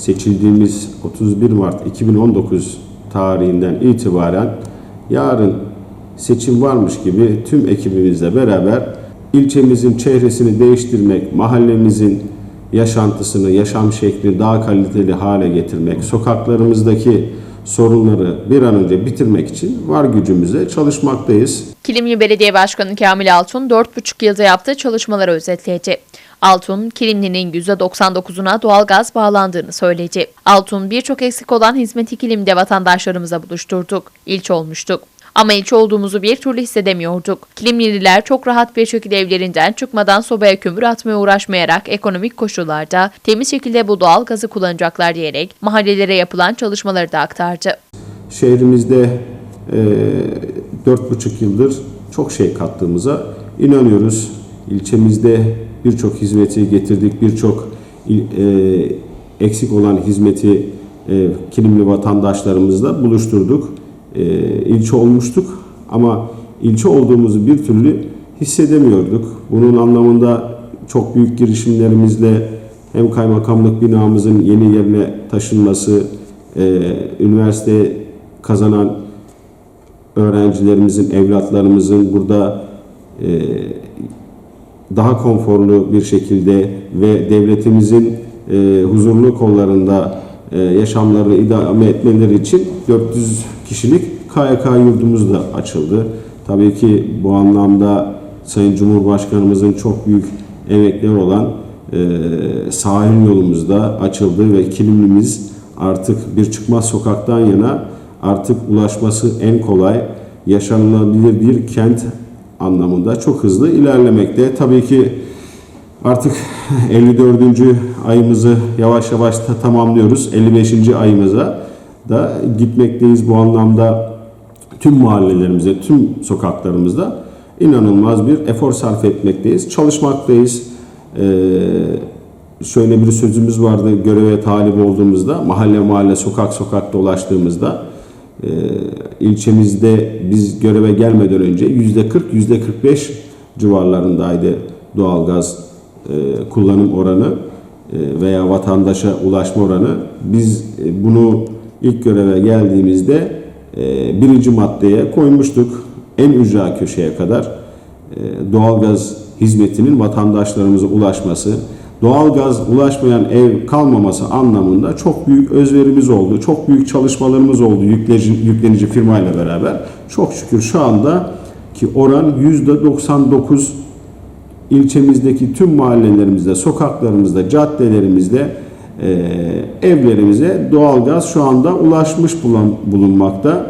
seçildiğimiz 31 Mart 2019 tarihinden itibaren yarın seçim varmış gibi tüm ekibimizle beraber ilçemizin çehresini değiştirmek, mahallemizin yaşantısını, yaşam şeklini daha kaliteli hale getirmek, sokaklarımızdaki sorunları bir an önce bitirmek için var gücümüzle çalışmaktayız. Kilimli Belediye Başkanı Kamil Altun 4,5 yılda yaptığı çalışmaları özetledi. Altun, Kilimli'nin %99'una doğalgaz bağlandığını söyledi. Altun, birçok eksik olan hizmeti Kilim'de vatandaşlarımıza buluşturduk. İlç olmuştuk. Ama ilçe olduğumuzu bir türlü hissedemiyorduk. Kilimlililer çok rahat bir şekilde evlerinden çıkmadan sobaya kömür atmaya uğraşmayarak ekonomik koşullarda temiz şekilde bu doğal gazı kullanacaklar diyerek mahallelere yapılan çalışmaları da aktardı. Şehrimizde e, dört buçuk yıldır çok şey kattığımıza inanıyoruz. İlçemizde birçok hizmeti getirdik, birçok e, eksik olan hizmeti e, kilimli vatandaşlarımızla buluşturduk. E, ilçe olmuştuk ama ilçe olduğumuzu bir türlü hissedemiyorduk. Bunun anlamında çok büyük girişimlerimizle hem kaymakamlık binamızın yeni yerine taşınması, e, üniversite kazanan öğrencilerimizin, evlatlarımızın burada e, daha konforlu bir şekilde ve devletimizin e, huzurlu kollarında e, yaşamlarını idame etmeleri için 400 kişilik KYK yurdumuz da açıldı. Tabii ki bu anlamda Sayın Cumhurbaşkanımızın çok büyük emekleri olan e, sahil yolumuz da açıldı ve kilimimiz artık bir çıkmaz sokaktan yana artık ulaşması en kolay, yaşanılabilir bir kent anlamında çok hızlı ilerlemekte. Tabii ki artık 54. ayımızı yavaş yavaş da tamamlıyoruz. 55. ayımıza da gitmekteyiz bu anlamda tüm mahallelerimize, tüm sokaklarımızda inanılmaz bir efor sarf etmekteyiz. Çalışmaktayız. Ee, şöyle bir sözümüz vardı göreve talip olduğumuzda, mahalle mahalle, sokak sokak dolaştığımızda e, ilçemizde biz göreve gelmeden önce yüzde 40, yüzde 45 civarlarındaydı doğalgaz e, kullanım oranı e, veya vatandaşa ulaşma oranı. Biz e, bunu ilk göreve geldiğimizde e, birinci maddeye koymuştuk. En ücra köşeye kadar e, doğalgaz hizmetinin vatandaşlarımıza ulaşması, doğalgaz ulaşmayan ev kalmaması anlamında çok büyük özverimiz oldu. Çok büyük çalışmalarımız oldu yüklenici, yüklenici firmayla beraber. Çok şükür şu anda ki oran %99 ilçemizdeki tüm mahallelerimizde, sokaklarımızda, caddelerimizde, evlerimize doğalgaz şu anda ulaşmış bulunmakta.